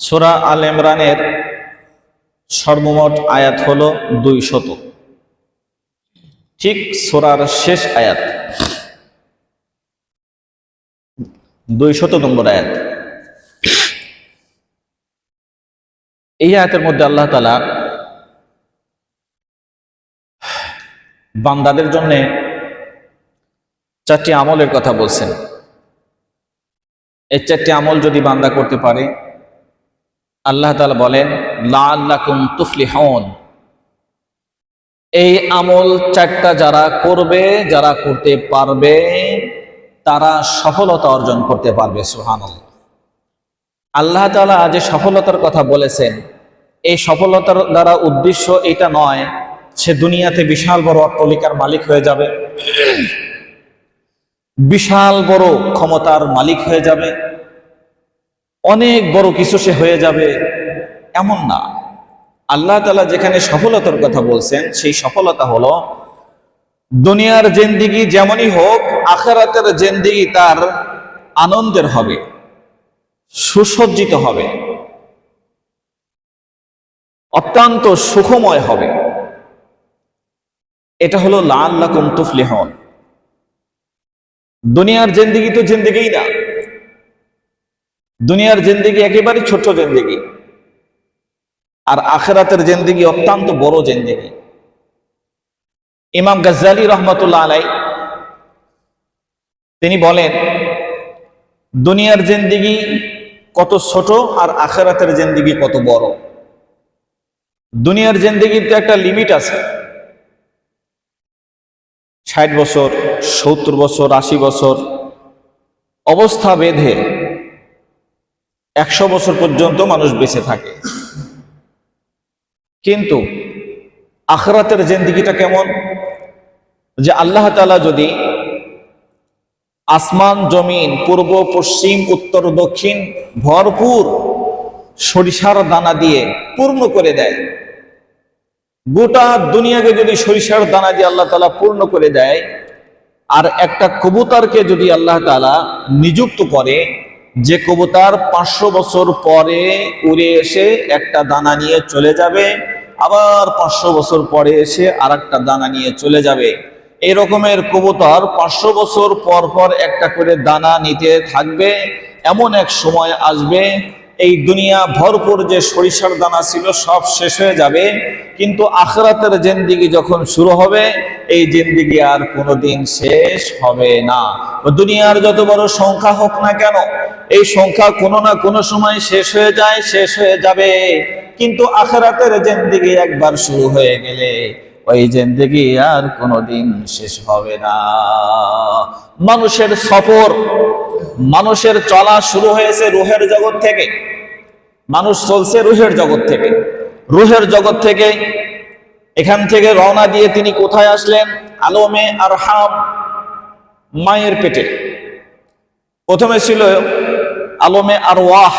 সোরা আল ইমরানের সর্বমোট আয়াত হলো দুই শত ঠিক সোরার শেষ আয়াত। দুই শত নম্বর আয়াত। এই আয়াতের মধ্যে আল্লাহ তালা বান্দাদের জন্য চারটি আমলের কথা বলছেন। এই চারটি আমল যদি বান্দা করতে পারে আল্লাহ তালা বলেন লাল্লাকুম তুফলি হন এই আমল চারটা যারা করবে, যারা করতে পারবে, তারা সফলতা অর্জন করতে পারবে সুহান আল্লাহ তালা যে সফলতার কথা বলেছেন, এই সফলতার দ্বারা উদ্দেশ্য এটা নয় সে দুনিয়াতে বিশাল বড় অট্টলিকার মালিক হয়ে যাবে, বিশাল বড় ক্ষমতার মালিক হয়ে যাবে অনেক বড় কিছু সে হয়ে যাবে, এমন না। আল্লাহ তালা যেখানে সফলতার কথা বলছেন, সেই সফলতা হলো দুনিয়ার জেন্দিগি যেমনই হোক, আখেরাতের জেন্দিগি তার আনন্দের হবে, সুসজ্জিত হবে, অত্যন্ত সুখময় হবে। এটা হলো লাল লাকুম তুফলিহন। দুনিয়ার জেন্দিগি তো জেন্দিগিই না। দুনিয়ার জেন্দিগি একেবারে ছোট জেন্দিগি। আর আখেরাতের জেন্দিগি অত্যন্ত বড় জেন্দিগি। ইমাম গজ্জালি রহমতুল্লাহ আলাই তিনি বলেন, দুনিয়ার জেন্দিগি কত ছোট আর আখেরাতের জেন্দিগি কত বড়। দুনিয়ার জেন্দিগির তো একটা লিমিট আছে। ষাট বছর, সত্তর বছর, আশি বছর, অবস্থা বেঁধে একশো বছর পর্যন্ত মানুষ বেঁচে থাকে। কিন্তু আখরাতের জেন্দিগিটা কেমন? যে আল্লাহ তালা যদি আসমান, জমিন, পূর্ব, পশ্চিম, উত্তর, দক্ষিণ ভরপুর সরিষার দানা দিয়ে পূর্ণ করে দেয়, গোটা দুনিয়াকে যদি সরিষার দানা দিয়ে আল্লাহ তালা পূর্ণ করে দেয়, আর একটা কবুতরকে যদি আল্লাহ তালা নিযুক্ত করে যে কবুতার পাঁচশো বছর পরে উড়ে এসে একটা দানা নিয়ে চলে যাবে, আবার পাঁচশো বছর পরে এসে আর একটা দানা নিয়ে চলে যাবে। এই রকমের কবুতর পাঁচশো বছর পর পর একটা করে দানা নিতে থাকবে, এমন এক সময় আসবে এই দুনিয়া ভরপুর যে সরিষার দানা ছিল, সব শেষ হয়ে যাবে। কিন্তু আখরাতের জেন্দিগি যখন শুরু হবে, এই জেন্দিগি আর কোনোদিন শেষ হবে না। দুনিয়ার যত বড় সংখ্যা হোক না কেন, এই সংখ্যা কোনো না কোনো সময় শেষ হয়ে যায়, শেষ হয়ে যাবে। কিন্তু আখরাতের জেন্দিগি একবার শুরু হয়ে গেলে ওই জেন্দিগি আর কোনোদিন শেষ হবে না। মানুষের সফর, মানুষের চলা শুরু হয়েছে রুহের জগৎ থেকে। মানুষ চলছে রুহের জগৎ থেকে। রুহের জগৎ থেকে, এখান থেকে রওনা দিয়ে তিনি কোথায় আসলেন? আলমে আর হাম মায়ের পেটে। প্রথমে ছিল আলমে আর ওয়াহ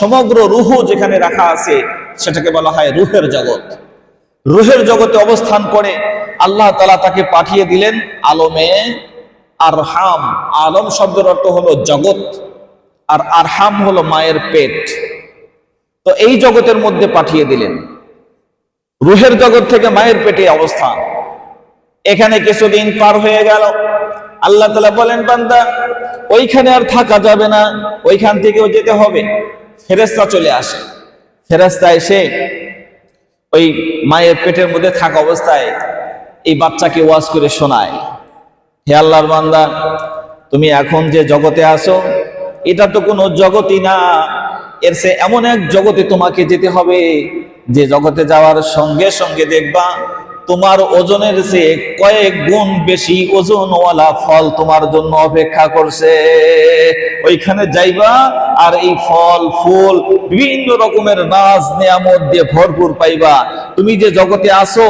সমগ্র রুহ যেখানে রাখা আছে, সেটাকে বলা হয় রুহের জগৎ। রুহের জগতে অবস্থান করে, আল্লাহ তালা তাকে পাঠিয়ে দিলেন আলমে আরহাম। আলম শব্দের অর্থ হলো জগৎ, আর আরহাম হলো মায়ের পেট। তো এই জগতের মধ্যে পাঠিয়ে দিলেন। রুহের জগৎ থেকে মায়ের পেটে অবস্থান। এখানে কিছুদিন পার হয়ে গেল। আল্লাহ তালা বলেন, বান্দা, ওইখানে আর থাকা যাবে না। ওইখান থেকেও যেতে হবে। ফেরেস্তা চলে আসে। ফেরেস্তা এসে ওই মায়ের পেটের মধ্যে থাকা অবস্থায় এই বাচ্চাকে ওয়াজ করে শোনায়। হে আল্লাহর বান্দা, তুমি এখন যে জগতে আসো এটা তো কোনো জগতই না। এর সে এমন এক জগতে তোমাকে যেতে হবে, যে জগতে যাওয়ার সঙ্গে সঙ্গে দেখবা তোমার ওজনের চেয়ে কয়েক গুণ বেশি ওজনওয়ালা ফল তোমার জন্য অপেক্ষা করছে। ওইখানে যাইবা আর এই ফল, ফুল, বিভিন্ন রকমের নাচ নেয়ামত দিয়ে ভরপুর পাইবা। তুমি যে জগতে আসো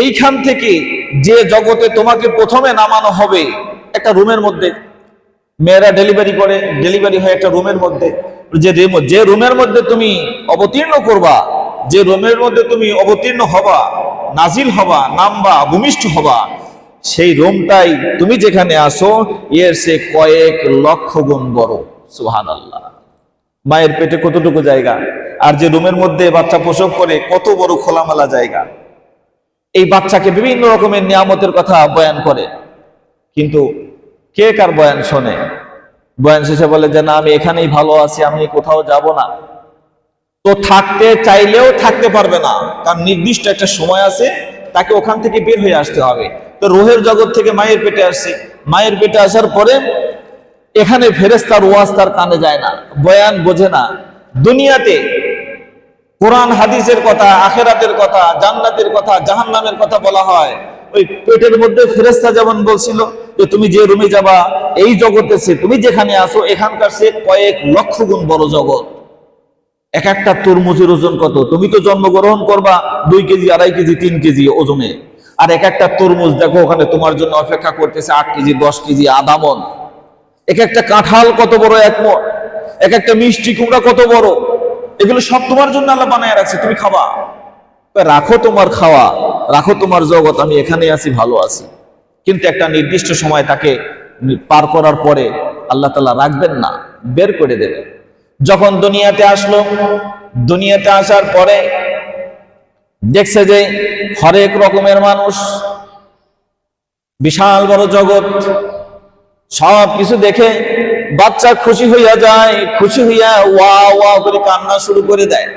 এইখান থেকে যে জগতে তোমাকে প্রথমে নামানো হবে, একটা রুমের মধ্যে। মেয়েরা ডেলিভারি করে, ডেলিভারি হয় একটা রুমের মধ্যে। যে যে রুমের মধ্যে তুমি অবতীর্ণ করবা, যে রুমের মধ্যে তুমি অবতীর্ণ হবা নাজিল হবা, নামবা, ভূমিষ্ঠ হবা। সেই রুমটাই তুমি যেখানে আসো এর সে কয়েক লক্ষ গুণ বড়। সুহান আল্লাহ মায়ের পেটে কতটুকু জায়গা? আর যে রুমের মধ্যে বাচ্চা প্রসব করে, কত বড় খোলামেলা জায়গা। এই বাচ্চাকে বিভিন্ন রকমের নিয়ামতের কথা বয়ান করে। কিন্তু কে কার বয়ান শোনে? বয়ান শেষে বলে যে, না, আমি এখানেই ভালো আছি, আমি কোথাও যাব না। তো থাকতে চাইলেও থাকতে পারবে না। কারণ নির্দিষ্ট একটা সময় আছে, তাকে ওখান থেকে বের হয়ে আসতে হবে। তো রোহের জগৎ থেকে মায়ের পেটে আসছে। মায়ের পেটে আসার পরে এখানে ফেরেস্তার ওয়াজ তার কানে যায় না, বয়ান বোঝে না। দুনিয়াতে কোরআন, হাদিসের কথা, আখেরাতের কথা, জান্নাতের কথা, জাহান্নামের কথা বলা হয়। ওই পেটের মধ্যে ফেরেস্তা যেমন বলছিল যে, তুমি যে রুমে যাবা, এই জগতে সে, তুমি যেখানে আসো, এখানকার সে কয়েক লক্ষ গুণ বড় জগৎ। এক একটা তরমুজের ওজন কত? তুমি তো জন্মগ্রহণ করবা দুই কেজি, আড়াই কেজি, তিন কেজি ওজনে। আর এক একটা তরমুজ, দেখো ওখানে তোমার জন্য অপেক্ষা করতেছে আট কেজি, দশ কেজি, আধা মন। এক একটা কাঁঠাল কত বড় এক মন এক একটা মিষ্টি কুমড়া কত বড়? এগুলো সব তোমার জন্য আল্লাহ বানায় রাখছে, তুমি খাবা। রাখো তোমার খাওয়া, রাখো তোমার জগৎ, আমি এখানে আছি, ভালো আছি। কিন্তু একটা নির্দিষ্ট সময় তাকে পার করার পরে আল্লাহ তালা রাখবেন না, বের করে দেবেন। যখন দুনিয়াতে আসলো, দুনিয়াতে আসার পরে দেখছে যে হরেক রকমের মানুষ, বিশাল বড় জগৎ, সব কিছু দেখে বাচ্চা খুশি হইয়া যায়, খুশি হইয়া ওয়া ওয়া করে কান্না শুরু করে দেয়।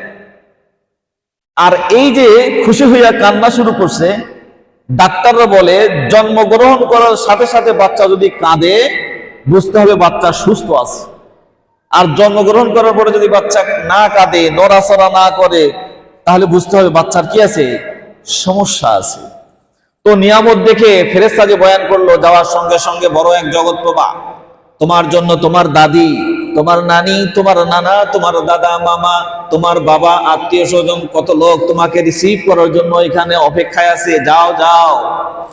আর এই যে খুশি হইয়া কান্না শুরু করছে, ডাক্তাররা বলে জন্মগ্রহণ করার সাথে সাথে বাচ্চা যদি কাঁদে, বুঝতে হবে বাচ্চা সুস্থ আছে। আর জন্মগ্রহণ করার পরে যদি বাচ্চা না কাঁদে, নড়াচড়া না করে, তাহলে বুঝতে হবে বাচ্চার কি আছে? সমস্যা আছে। তো নিয়ামত দেখে ফেরেস্তা যে বয়ান করল, যাওয়ার সঙ্গে সঙ্গে বড় এক জগৎ প্রভা, তোমার জন্য তোমার দাদি, তোমার নানি, তোমার নানা, তোমার দাদা, মামা, তোমার বাবা, আত্মীয় স্বজন, কত লোক তোমাকে রিসিভ করার জন্য এখানে অপেক্ষায় আছে। যাও যাও।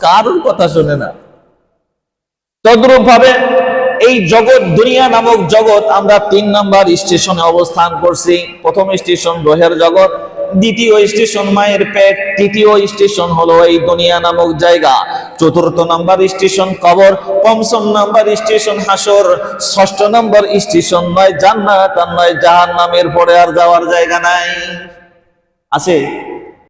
কারোর কথা শোনে না। তদ্রূপ ভাবে এই জগৎ, দুনিয়া নামক জগৎ আমরা তিন নাম্বার স্টেশনে অবস্থান করছি। প্রথম স্টেশন রোহের জগৎ, দ্বিতীয় স্টেশন মায়ের পেট, তৃতীয় স্টেশন হলো এই দুনিয়া নামক জায়গা। চতুর্থ নাম্বার স্টেশন কবর, পঞ্চম নাম্বার স্টেশন হাসর, ষষ্ঠ নাম্বার স্টেশন নয় জান্নাত আর নয় জাহান্নামের পরে আর যাওয়ার জায়গা নাই। আছে?